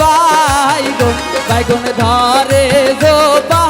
বাইগন বাইগন ধরে জোবা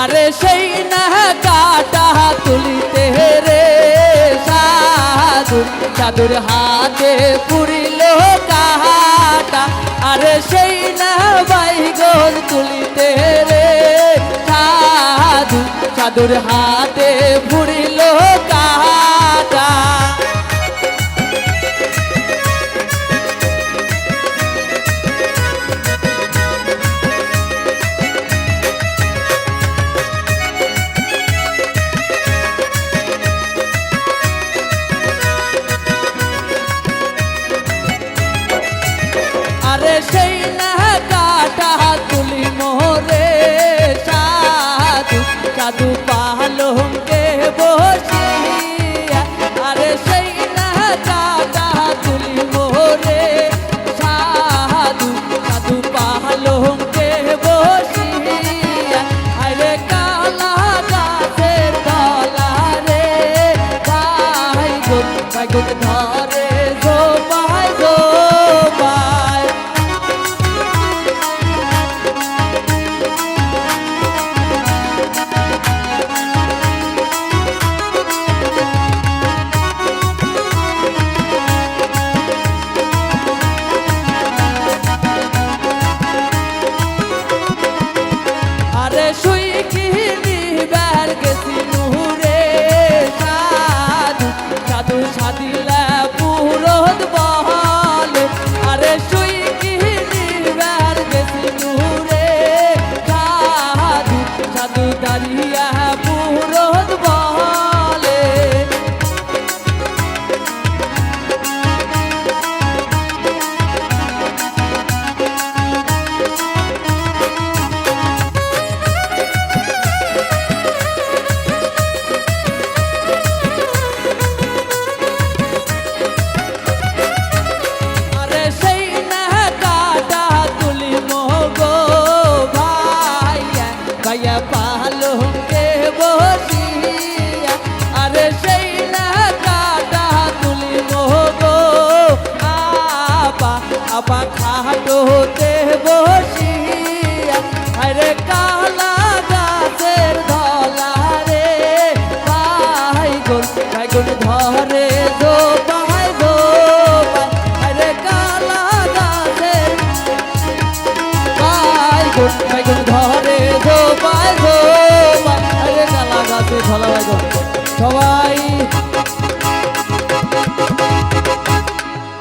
আরে সেই না কাটা তুলিতে রে সাধু। সাধুর হাতে পুরিল কাহাটা। আরে সেই না বাইগল তুলিতে রে সাধু। সাধুর হাতে পুরিল darling. আলোতে বসিয়া আরে কালা গাছের ধলা রে পাই গোল